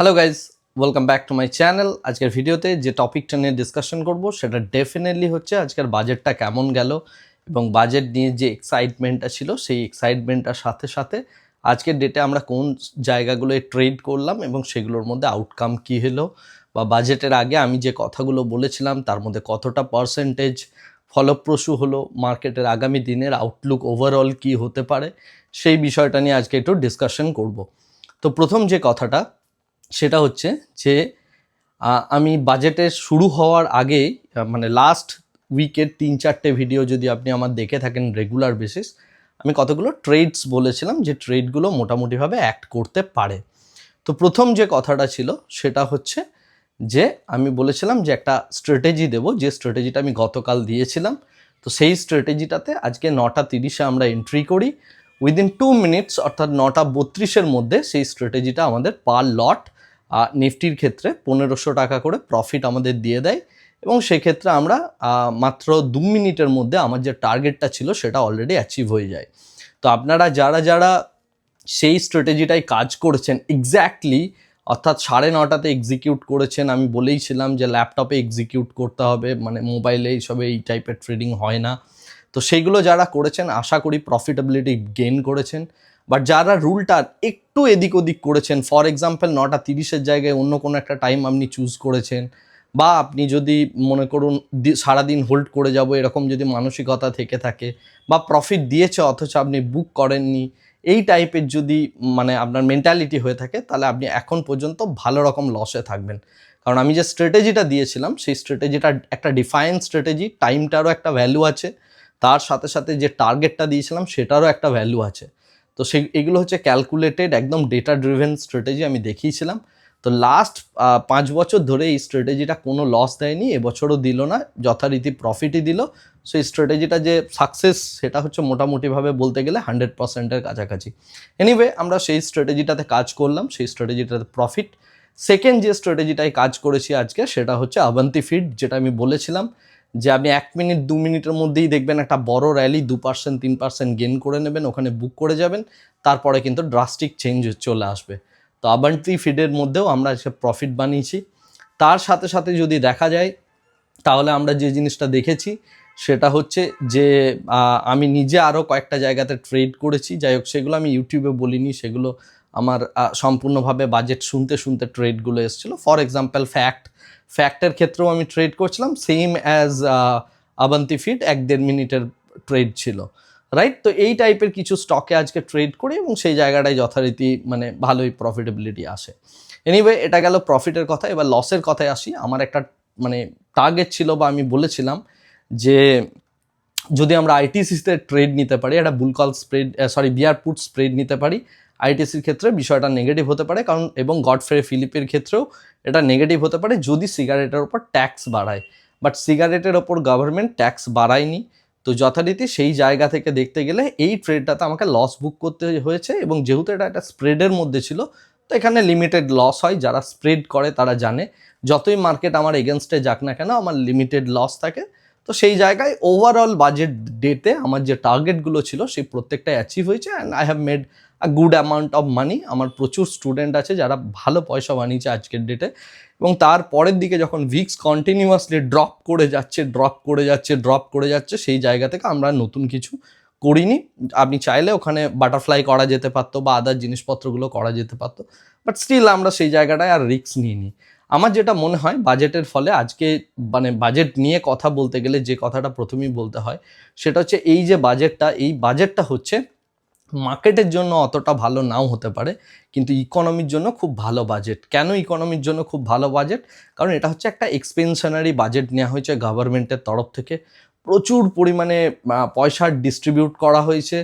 Hello guys welcome back to my channel আজকের ভিডিওতে যে টপিকটা নিয়ে ডিসকাশন করব, সেটা ডেফিনেটলি হচ্ছে আজকের বাজেটটা কেমন গেল এবং বাজেট নিয়ে যে এক্সাইটমেন্টটা ছিল, সেই এক্সাইটমেন্টটার সাথে সাথে আজকের ডেটে আমরা কোন জায়গাগুলোয় ট্রেড করলাম এবং সেগুলোর মধ্যে আউটকাম কী হলো বা বাজেটের আগে আমি যে কথাগুলো বলেছিলাম, তার মধ্যে কতটা পার্সেন্টেজ ফলপ্রসূ হলো মার্কেটের আগামী দিনের আউটলুক ওভারঅল কী হতে পারে, সেই বিষয়টা নিয়ে আজকে একটু ডিসকাশন করব। তো প্রথম যে কথাটা সেটা হচ্ছে যে আমি বাজেটের শুরু হওয়ার আগে মানে লাস্ট উইকের তিন চারটে ভিডিও যদি আপনি আমার দেখে থাকেন রেগুলার বেসিস আমি কতগুলো ট্রেডস বলেছিলাম যে ট্রেডগুলো মোটামুটিভাবে অ্যাক্ট করতে পারে। তো প্রথম যে কথাটা ছিল, সেটা হচ্ছে যে, আমি বলেছিলাম যে একটা স্ট্র্যাটেজি দেব, যে স্ট্র্যাটেজিটা আমি গতকাল দিয়েছিলাম। তো সেই স্ট্র্যাটেজিটাতে আজকে নটা তিরিশে আমরা এন্ট্রি করি। উইদিন টু মিনিটস অর্থাৎ নটা বত্রিশের মধ্যে সেই স্ট্র্যাটেজিটা আমাদের পার লট নিফটির ক্ষেত্রে পনেরোশো টাকা করে প্রফিট আমাদের দিয়ে দেয়। এবং সেক্ষেত্রে আমরা মাত্র দু মিনিটের মধ্যে আমার যে টার্গেটটা ছিল সেটা অলরেডি অ্যাচিভ হয়ে যায়। তো আপনারা যারা যারা সেই স্ট্র্যাটেজিটাই কাজ করেছেন এক্স্যাক্টলি অর্থাৎ সাড়ে নটাতে এক্সিকিউট করেছেন, আমি বলেইছিলাম যে ল্যাপটপে এক্সিকিউট করতে হবে মানে মোবাইলে এইসবে এই টাইপের ট্রেডিং হয় না। তো সেইগুলো যারা করেছেন, আশা করি প্রফিটেবিলিটি গেইন করেছেন। বাট যারা রুলটা একটু এদিক ওদিক করেছেন ফর এক্সাম্পল নটা তিরিশের জায়গায় অন্য কোনো একটা টাইম আপনি চুজ করেছেন, বা আপনি যদি মনে করুন সারাদিন হোল্ড করে যাব, এরকম যদি মানসিকতা থেকে থাকে, বা প্রফিট দিয়েছে অথচ আপনি বুক করেননি, এই টাইপের যদি মানে আপনার মেন্টালিটি হয়ে থাকে, তাহলে আপনি এখন পর্যন্ত ভালো রকম লসে থাকবেন। কারণ আমি যে স্ট্র্যাটেজিটা দিয়েছিলাম, সেই স্ট্র্যাটেজিটা একটা ডিফাইন স্ট্র্যাটেজি টাইমটারও একটা ভ্যালু আছে, তার সাথে সাথে যে টার্গেটটা দিয়েছিলাম, সেটারও একটা ভ্যালু আছে। তো সেই, এগুলো হচ্ছে ক্যালকুলেটেড একদম ডেটা ড্রিভেন স্ট্র্যাটেজি আমি দেখিয়েছিলাম। তো লাস্ট পাঁচ বছর ধরে এই স্ট্র্যাটেজিটা কোনো লস দেয়নি, এবছরও দিল না, যথারীতি প্রফিটই দিল। সো এই স্ট্র্যাটেজিটা যে সাকসেস সেটা হচ্ছে মোটামুটিভাবে বলতে গেলে হান্ড্রেড পার্সেন্টের কাছাকাছি। এনিওয়ে আমরা সেই স্ট্র্যাটেজিটাতে কাজ করলাম, সেই স্ট্র্যাটেজিটাতে প্রফিট সেকেন্ড যে স্ট্র্যাটেজিটাই কাজ করেছি আজকে, সেটা হচ্ছে আবান্তি ফিড যেটা আমি বলেছিলাম। যে আপনি এক মিনিট, দু মিনিটের মধ্যেই দেখবেন একটা বড় র্যালি দু পার্সেন্ট তিন পার্সেন্ট গেন করে নেবেন, ওখানে বুক করে যাবেন, তারপরে কিন্তু ড্রাস্টিক চেঞ্জ চলে আসবে। তো আবান্তি ফিডের মধ্যেও আমরা সে প্রফিট বানিয়েছি। তার সাথে সাথে যদি দেখা যায়, তাহলে আমরা যে জিনিসটা দেখেছি, সেটা হচ্ছে যে আমি নিজে আরও কয়েকটা জায়গাতে ট্রেড করেছি। যাই হোক, সেগুলো আমি ইউটিউবে বলিনি, সেগুলো আমার সম্পূর্ণভাবে বাজেট শুনতে শুনতে ট্রেডগুলো এসেছিল। ফর এক্সাম্পল ফ্যাক্ট ফ্যাক্টের ক্ষেত্রেও আমি ট্রেড করছিলাম সেম অ্যাজ আবান্তি ফিট এক দেড় মিনিটের ট্রেড ছিল রাইট তো এই টাইপের কিছু স্টকে আজকে ট্রেড করি এবং সেই জায়গাটায় যথারীতি মানে ভালোই প্রফিটেবিলিটি আসে। এনিওয়ে এটা গেল প্রফিটের কথা, এবার লসের কথায় আসি। আমার একটা মানে টার্গেট ছিল বা আমি বলেছিলাম যে যদি আমরা আইটিসিতে ট্রেড নিতে পারি, একটা bull call spread sorry bear put spread নিতে পারি আইটিসির ক্ষেত্রে বিষয়টা নেগেটিভ হতে পারে, কারণ এবং গডফ্রে ফিলিপের ক্ষেত্রেও এটা নেগেটিভ হতে পারে যদি সিগারেটের ওপর ট্যাক্স বাড়ায়। বাট সিগারেটের ওপর গভর্নমেন্ট ট্যাক্স বাড়ায়নি। তো যথারীতি সেই জায়গা থেকে দেখতে গেলে এই ট্রেডটাতে আমাকে লস বুক করতে হয়েছে এবং যেহেতু এটা একটা স্প্রেডের মধ্যে ছিল, তো এখানে লিমিটেড লস হয়, যারা স্প্রেড করে তারা জানে। যতই মার্কেট আমার এগেনস্টে যাক না কেন, আমার লিমিটেড লস থাকে। তো সেই জায়গায় ওভারঅল বাজেট ডেতে আমার যে টার্গেটগুলো ছিল, সেই প্রত্যেকটাই অ্যাচিভ হয়েছে। And I have made good amount of money আমার প্রচুর স্টুডেন্ট আছে যারা ভালো পয়সা বানিয়েছে আজকের ডেটে এবং তার পরের দিকে যখন ভিক্স কন্টিনিউয়াসলি ড্রপ করে যাচ্ছে ড্রপ করে যাচ্ছে ড্রপ করে যাচ্ছে, সেই জায়গা থেকে আমরা নতুন কিছু করিনি। আপনি চাইলে ওখানে বাটারফ্লাই করা যেতে পারতো বা আদার জিনিসপত্রগুলো করা যেতে পারতো। বাট স্টিল আমরা সেই জায়গাটায় আর রিস্ক নিইনি। আমার যেটা মনে হয় বাজেটের ফলে আজকে মানে বাজেট নিয়ে কথা বলতে গেলে যে কথাটা প্রথমেই বলতে হয়, সেটা হচ্ছে এই যে বাজেটটা এই বাজেটটা হচ্ছে মার্কেটের জন্য অতটা ভালো নাও হতে পারে কিন্তু ইকোনমির জন্য খুব ভালো বাজেট কেন ইকোনমির জন্য খুব ভালো বাজেট কারণ এটা হচ্ছে একটা এক্সপেনশনারি বাজেট নেওয়া হয়েছে গভর্নমেন্টের তরফ থেকে। প্রচুর পরিমাণে আহ, পয়সা ডিস্ট্রিবিউট করা হয়েছে।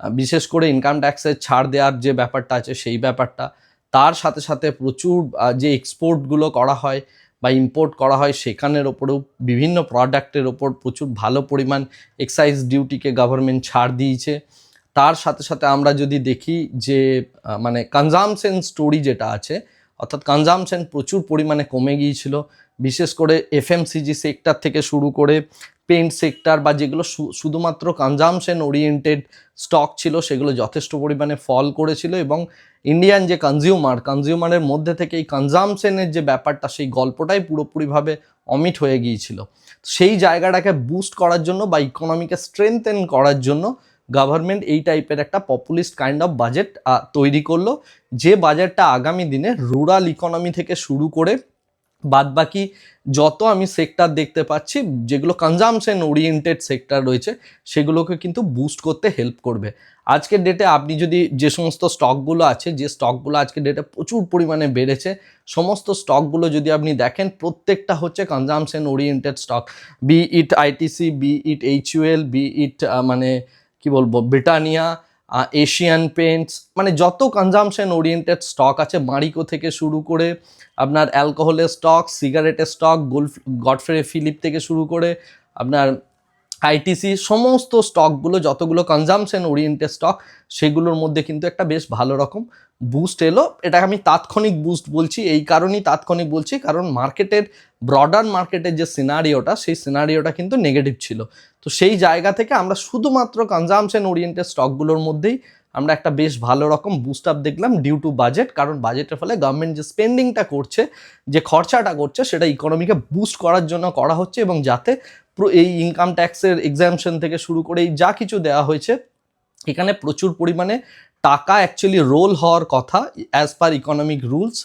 বিশেষ করে ইনকাম ট্যাক্সের ছাড় দেওয়ার যে ব্যাপারটা আছে সেই ব্যাপারটা। তার সাথে সাথে প্রচুর যে এক্সপোর্টগুলো করা হয় বা ইম্পোর্ট করা হয় সেখানের ওপরেও বিভিন্ন প্রোডাক্টের ওপর প্রচুর ভালো পরিমাণ এক্সাইজ ডিউটিকে গভর্নমেন্ট ছাড় দিয়েছে। তার সাথে সাথে আমরা যদি দেখি যে মানে কনজামশন স্টোরি যেটা আছে, অর্থাৎ কনজামশন প্রচুর পরিমাণে কমে গিয়েছিল। বিশেষ করে এফএমসিজি সেক্টর থেকে শুরু করে পেন্ট সেক্টর বা যেগুলো শুধুমাত্র কনজামশন ওরিয়েন্টেড স্টক ছিল, সেগুলো যথেষ্ট পরিমাণে ফল করেছিল এবং ইন্ডিয়ান যে কনজিউমার কনজিউমারের মধ্যে থেকে এই কনজামশনের যে ব্যাপারটা, সেই গল্পটাই পুরোপুরিভাবে অমিট হয়ে গিয়েছিল। সেই জায়গাটাকে বুস্ট করার জন্য বা ইকোনমিকে স্ট্রেংথেন করার জন্য গভর্নমেন্ট এই টাইপের একটা পপুলিস্ট কাইন্ড অফ বাজেট তৈরি করল। যে বাজেটটা আগামী দিনে রুরাল ইকোনমি থেকে শুরু করে বাদ বাকি যত আমি সেক্টর দেখতে পাচ্ছি, যেগুলো কনজামশন ওরিয়েন্টেড সেক্টর রয়েছে, সেগুলোকে কিন্তু বুস্ট করতে হেল্প করবে। আজকের ডেটে আপনি যদি যে সমস্ত স্টকগুলো আছে, যে স্টকগুলো আজকের ডেটে প্রচুর পরিমাণে বেড়েছে, সমস্ত স্টকগুলো যদি আপনি দেখেন, প্রত্যেকটা হচ্ছে consumption oriented stock be it ITC be it H HUL be it মানে কি বলব, ব্রিটানিয়া এশিয়ান পেন্টস মানে যত কনজামশন ওরিয়েন্টেড স্টক আছে মারিকো থেকে শুরু করে আপনার অ্যালকোহলের স্টক সিগারেটের স্টক গোল্ফ গডফ্রে ফিলিপ থেকে শুরু করে আপনার আইটিসি সমস্ত স্টকগুলো, যতগুলো কনজামশন ওরিয়েন্টেড স্টক সেগুলোর মধ্যে কিন্তু একটা বেশ ভালো রকম বুস্ট এলো। এটা আমি তাৎক্ষণিক বুস্ট বলছি, এই কারণেই তাৎক্ষণিক বলছি, কারণ মার্কেটের ব্রডার মার্কেটের যে সিনারিওটা সেই সিনারিওটা কিন্তু নেগেটিভ ছিল। তো সেই জায়গা থেকে আমরা শুধুমাত্র কনজামশন ওরিয়েন্টেড স্টকগুলোর মধ্যেই আমরা একটা বেশ ভালো রকম বুস্ট আপ দেখলাম ডিউ টু বাজেট কারণ বাজেটের ফলে গভর্নমেন্ট যে স্পেন্ডিংটা করছে, যে খরচাটা করছে, সেটা ইকোনমিকে বুস্ট করার জন্য করা হচ্ছে এবং যাতে এই ইনকাম ট্যাক্সের এক্সামশন থেকে শুরু করে যা কিছু দেওয়া হয়েছে, এখানে প্রচুর পরিমাণে টাকা অ্যাকচুয়ালি রোল হওয়ার কথা অ্যাজ পার ইকোনমিক রুলস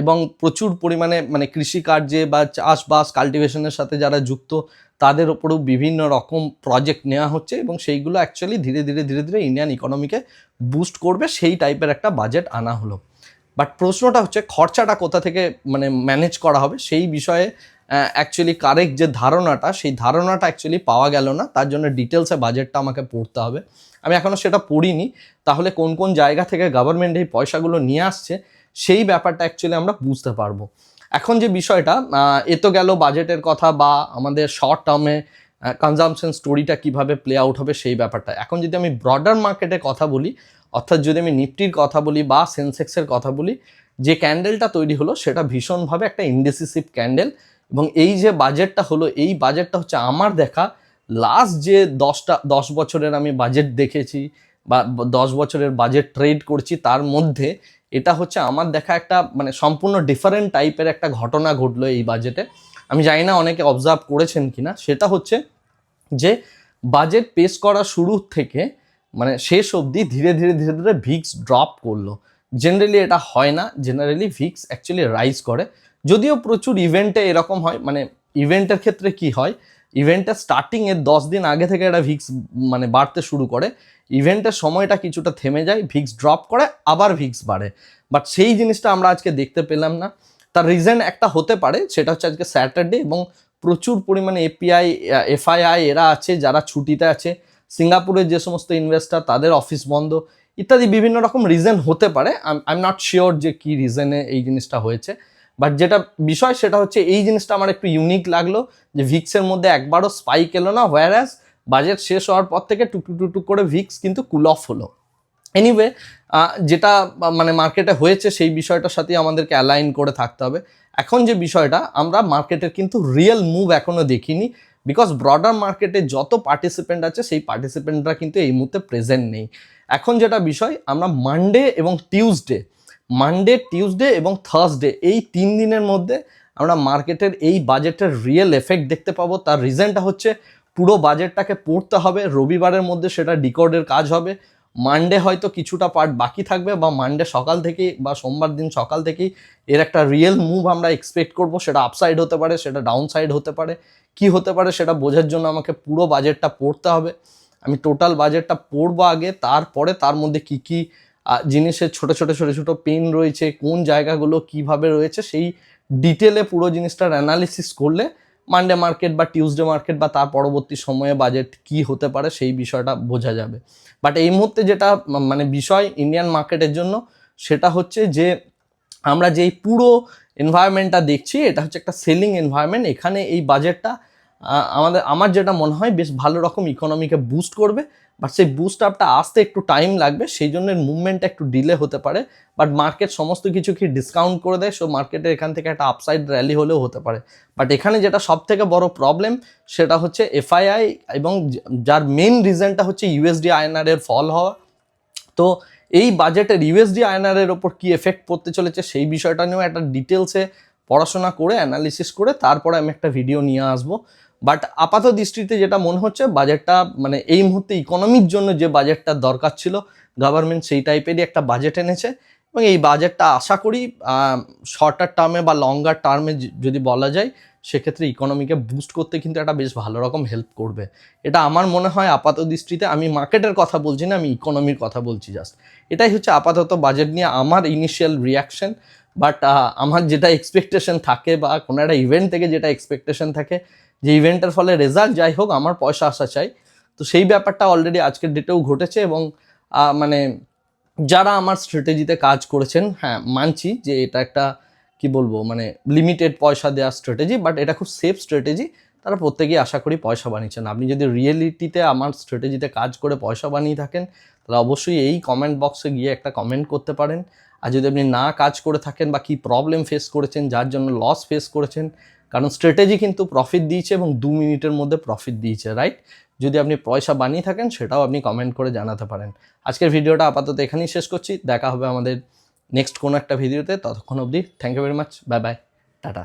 এবং প্রচুর পরিমাণে মানে কৃষিকার্যে বা চাষবাস কাল্টিভেশনের সাথে যারা যুক্ত তাদের ওপরেও বিভিন্ন রকম প্রজেক্ট নেওয়া হচ্ছে এবং সেইগুলো অ্যাকচুয়ালি ধীরে ধীরে ধীরে ধীরে ইন্ডিয়ান ইকোনমিকে বুস্ট করবে, সেই টাইপের একটা বাজেট আনা হলো। বাট প্রশ্নটা হচ্ছে, খরচাটা কোথা থেকে মানে ম্যানেজ করা হবে? সেই বিষয়ে অ্যাকচুয়ালি কারেক্ট যে ধারণাটা, সেই ধারণাটা অ্যাকচুয়ালি পাওয়া গেল না। তার জন্য ডিটেলসে বাজেটটা আমাকে পড়তে হবে। আমি এখনও সেটা পড়িনি। তাহলে কোন কোন জায়গা থেকে গভর্নমেন্ট এই পয়সাগুলো নিয়ে আসছে, সেই ব্যাপারটা অ্যাকচুয়ালি আমরা বুঝতে পারব। এখন যে বিষয়টা এ তো গেল বাজেটের কথা বা আমাদের শর্ট টার্মে কনজামশন স্টোরিটা কীভাবে প্লে আউট হবে সেই ব্যাপারটা। এখন যদি আমি ব্রডার মার্কেটে কথা বলি, অর্থাৎ যদি আমি নিফটির কথা বলি বা সেন্সেক্সের কথা বলি, যে ক্যান্ডেলটা তৈরি হলো সেটা ভীষণভাবে একটা ইনডিসিসিভ ক্যান্ডেল এবং এই যে বাজেটটা হলো, এই বাজেটটা হচ্ছে আমার দেখা লাস্ট যে দশটা, দশ বছরের আমি বাজেট দেখেছি বা দশ বছরের বাজেট ট্রেড করছি, তার মধ্যে এটা হচ্ছে আমার দেখা একটা মানে সম্পূর্ণ ডিফারেন্ট টাইপের একটা ঘটনা ঘটলো এই বাজেটে আমি জানি না অনেকে অবজার্ভ করেছেন কিনা। সেটা হচ্ছে যে বাজেট পেশ করা শুরু থেকে মানে শেষ অবধি ধীরে ধীরে ধীরে ধীরে ভিক্স ড্রপ করল। জেনারেলি এটা হয় না। জেনারেলি ভিক্স অ্যাকচুয়ালি রাইজ করে। যদিও প্রচুর ইভেন্টে এরকম হয় মানে ইভেন্টের ক্ষেত্রে কি হয় ইভেন্টের স্টার্টিংয়ের দশ দিন আগে থেকে এটা ভিক্স মানে বাড়তে শুরু করে। ইভেন্টের সময়টা কিছুটা থেমে যায় ভিক্স ড্রপ করে, আবার ভিক্স বাড়ে। বাট সেই জিনিসটা আমরা আজকে দেখতে পেলাম না। তার রিজন একটা হতে পারে, সেটা হচ্ছে আজকে স্যাটারডে এবং প্রচুর পরিমাণে এপিআই এফআইআই এরা আছে, যারা ছুটিতে আছে। সিঙ্গাপুরের যে সমস্ত ইনভেস্টার তাদের অফিস বন্ধ, ইত্যাদি বিভিন্ন রকম রিজন হতে পারে। আই এম নট শিওর যে কী রিজনে এই জিনিসটা হয়েছে। বাট যেটা বিষয় সেটা হচ্ছে এই জিনিসটা আমার একটু ইউনিক লাগল যে ভিক্সের মধ্যে একবারও স্পাইক এলো না হোয়ারাস বাজেট শেষ হওয়ার পর থেকে টুকটুক টুকটুক করে ভিক্স কিন্তু কুল অফ হলো। এনিওয়ে যেটা মানে মার্কেটে হয়েছে সেই বিষয়টার সাথে আমাদেরকে অ্যালাইন করে থাকতে হবে। এখন যে বিষয়টা, আমরা মার্কেটের কিন্তু রিয়েল মুভ এখনও দেখিনি বিকজ ব্রডার মার্কেটে যত পার্টিসিপেন্ট আছে, সেই পার্টিসিপেন্টরা কিন্তু এই মুহূর্তে প্রেজেন্ট নেই। এখন যেটা বিষয়, আমরা মানডে এবং টিউসডে মানডে টিউসডে এবং থার্সডে এই তিন দিনের মধ্যে আমরা মার্কেটের এই বাজেটের রিয়েল এফেক্ট দেখতে পাবো। তার রিজনটা হচ্ছে পুরো বাজেটটাকে পড়তে হবে, রবিবারের মধ্যে সেটা ডিকোডের কাজ হবে। মানডে হয়তো কিছুটা পার্ট বাকি থাকবে বা মানডে সকাল থেকেই বা সোমবার দিন সকাল থেকেই এর একটা রিয়েল মুভ আমরা এক্সপেক্ট করব। সেটা আপসাইড হতে পারে, সেটা ডাউন সাইড হতে পারে। কি হতে পারে সেটা বোঝার জন্য আমাকে পুরো বাজেটটা পড়তে হবে। আমি টোটাল বাজেটটা পড়ব আগে, তারপরে তার মধ্যে কি কি জিনিসের ছোট ছোট ছোট ছোট পেন রয়েছে, কোন জায়গাগুলো কীভাবে রয়েছে, সেই ডিটেলে পুরো জিনিসটার অ্যানালিসিস করলে মানডে মার্কেট বা টিউসডে মার্কেট বা তার পরবর্তী সময়ে বাজেট কি হতে পারে সেই বিষয়টা বোঝা যাবে। বাট এই মুহূর্তে যেটা মানে বিষয় ইন্ডিয়ান মার্কেটের জন্য, সেটা হচ্ছে যে আমরা যেই পুরো এনভায়রনমেন্টটা দেখছি, এটা হচ্ছে একটা সেলিং এনভায়রনমেন্ট এখানে এই বাজেটটা আমাদের, আমার যেটা মনে হয়, বেশ ভালো রকম ইকোনমিকে বুস্ট করবে। বাট সেই বুস্ট আপটা আসতে একটু টাইম লাগবে, সেই জন্য মুভমেন্টটা একটু ডিলে হতে পারে। বাট মার্কেট সমস্ত কিছু কি ডিসকাউন্ট করে দেয় সো মার্কেটের এখান থেকে একটা আপসাইড র্যালি হলেও হতে পারে। বাট এখানে যেটা সব থেকে বড় প্রবলেম সেটা হচ্ছে এফআইআই এবং যার মেন রিজনটা হচ্ছে ইউএসডি আইএনআর এর ফল হওয়া। তো এই বাজেটের ইউএসডি আইএনআর এর ওপর কি এফেক্ট পড়তে চলেছে, সেই বিষয়টা নিয়েও একটা ডিটেলসে পড়াশোনা করে অ্যানালিসিস করে, তারপরে আমি একটা ভিডিও নিয়ে আসব। বাট আপাত দৃষ্টিতে যেটা মনে হচ্ছে, বাজেটটা মানে এই মুহূর্তে ইকোনমির জন্য যে বাজেটটা দরকার ছিল গভর্নমেন্ট সেই টাইপেরই একটা বাজেট এনেছে এবং এই বাজেটটা আশা করি শর্টার টার্মে বা লঙ্গার টার্মে যদি বলা যায়, সেক্ষেত্রে ইকোনমিকে বুস্ট করতে কিন্তু একটা বেশ ভালো রকম হেল্প করবে। এটা আমার মনে হয় আপাত দৃষ্টিতে, আমি মার্কেটের কথা বলছি না, আমি ইকোনমির কথা বলছি জাস্ট এটাই হচ্ছে আপাতত বাজেট নিয়ে আমার ইনিশিয়াল রিয়াকশন বাট আমার যেটা এক্সপেকটেশন থাকে বা কোনো একটা ইভেন্ট থেকে যেটা এক্সপেকটেশন থাকে যে ইভেন্টের ফলে রেজাল্ট যাই হোক, আমার পয়সা আসা চাই। তো সেই ব্যাপারটা অলরেডি আজকের ডেটেও ঘটেছে এবং মানে যারা আমার স্ট্র্যাটেজিতে কাজ করেছেন হ্যাঁ মানছি যে এটা একটা, কি বলব মানে লিমিটেড পয়সা দেওয়ার স্ট্র্যাটেজি বাট এটা খুব সেফ স্ট্র্যাটেজি তারা প্রত্যেকেই আশা করি পয়সা বানিয়েছেন। আপনি যদি রিয়েলিটিতে আমার স্ট্র্যাটেজিতে কাজ করে পয়সা বানিয়ে থাকেন, তাহলে অবশ্যই এই কমেন্ট বক্সে গিয়ে একটা কমেন্ট করতে পারেন। আর যদি আপনি না কাজ করে থাকেন বা কী প্রবলেম ফেস করেছেন, যার জন্য লস ফেস করেছেন কারণ স্ট্র্যাটেজি কিন্তু প্রফিট দিয়েছে এবং দু মিনিটের মধ্যে প্রফিট দিয়েছে রাইট যদি আপনি পয়সা বানিয়ে থাকেন, সেটাও আপনি কমেন্ট করে জানাতে পারেন। আজকের ভিডিওটা আপাতত এখানেই শেষ করছি। দেখা হবে আমাদের নেক্সট কোনো একটা ভিডিওতে ততক্ষণ অবধি thank you very much bye bye tata.